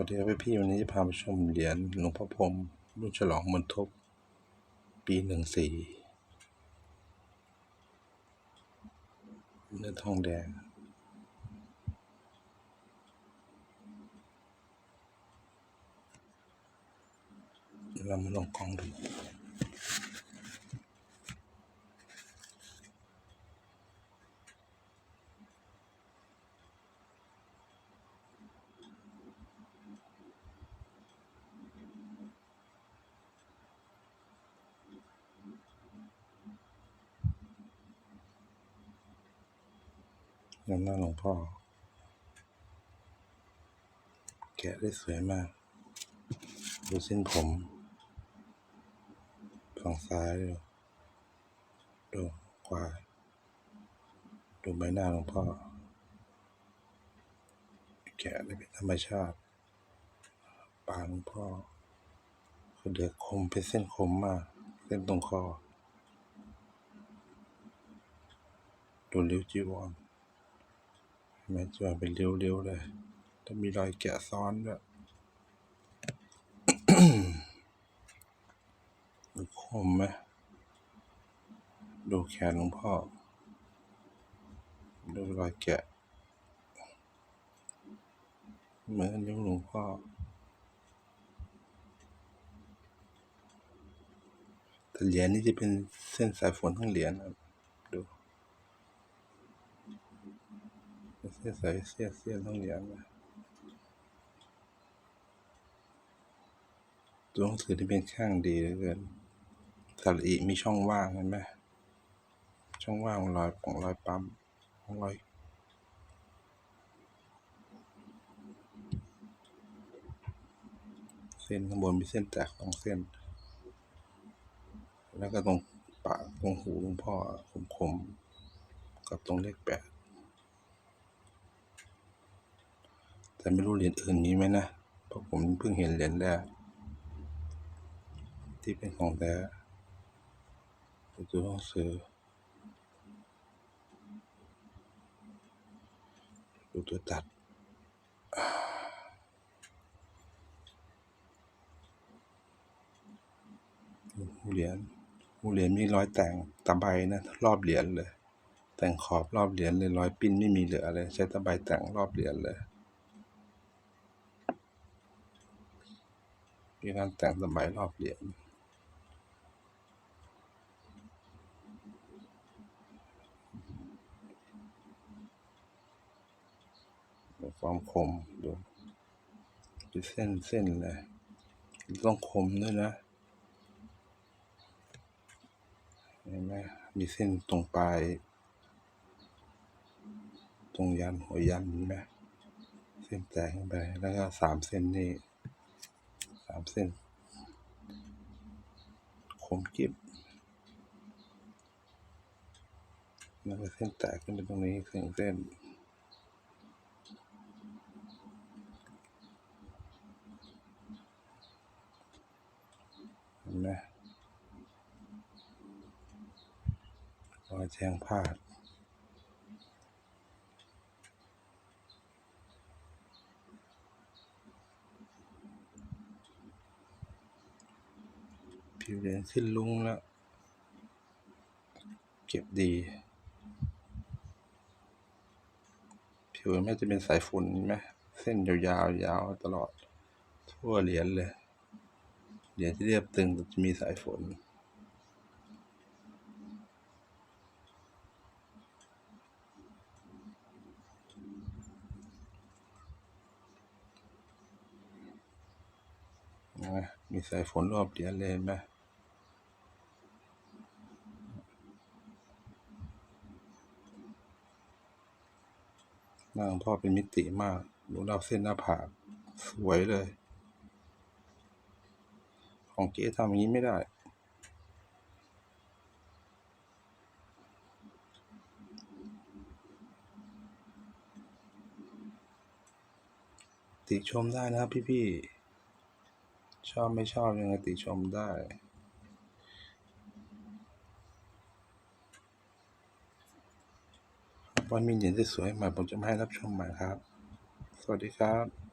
วัสดีครับพี่ๆวันนี้จะพาไปชมเหรียญหลวงพ่อพรมรุ่นฉลองมณฑบปีหนึ่งสี่เนื้อทองแดง เรามาลองกองดู ยำหน้าหลวงพ่อ แกะได้สวยมาก ดูเส้นผมฝั่งซ้ายดูดูขวาดูใบหน้าหลวงพ่อ แกะได้เป็นธรรมชาติปากหลวงพ่อคือเดือคมเป็นเส้นคมมาก เส้นตรงคอดูริ้วจีวร แม้จะเป็นเลี้ยวๆเลยแต่มีรอยแกะซ้อนด้วยดูคมไหมดูแขนหลวงพ่อ ดูรอยแกะ เหมือนนิ้วหลวงพ่อ แต่เหรียญนี่จะเป็นเส้นสายฝนทั้งเหรียญนะดู เสียใส่เสียเสียต้องเหรียญนะตัวหนังสือที่เป็นข้างดีเหลือเกินสระอีมีช่องว่างเห็นไหมช่องว่างรอยของรอยปั๊มของรอยเส้นข้างบนมีเส้นแตกสองเส้น แล้วก็ตรงปากตรงหูหลวงพ่อคมๆกับตรงเลขแปด แต่ไม่รู้เหรียญอื่นมีไหมนะ เพราะผมเพิ่งเห็นเหรียญแรกที่เป็นของแท้ดูตัวหนังสือดูตัวตัดหูเหรียญหูเหรียญมีร้อยแต่งตะไบนะรอบเหรียญเลย แต่งขอบรอบเหรียญเลยร้อยปิ้นไม่มีเหลือเลยใช้ตะไบแต่งรอบเหรียญเลย มีการแต่งสมัยรอบเหรียญดูความคมดูดูเส้นเส้นเลยต้องคมด้วยนะเห็นไหมมีเส้นตรงปลาย ตรงยันหัวยันเห็นไหมเส้นแตกไปแล้วก็สามเส้นนี่ สามเส้นคมกิบแล้วก็เส้นแตกขึ้นไปตรงนี้ส้นเส้นเห็นไหมรอยแทงพลาด ผิวเหรียญขึ้นลุงแล้ว เก็บดี ผิวไม่จะเป็นสายฝนเห็นไหมเส้นยาวๆยาวตลอด ทั่วเหรียญเลย เหรียญที่เรียบตึงจะมีสายฝนนะมีสายฝนรอบเหรียญเลยเห็นไหม หน้าของพ่อเป็นมิติมากดูรอบเส้นหน้าผากสวยเลย ของเก๋ทำอย่างนี้ไม่ได้ติชมได้นะครับพี่ๆ ชอบไม่ชอบยังไงติชมได้ วันมีเหรียญสวยๆมาผมจะมาให้รับชมใหม่ครับ สวัสดีครับ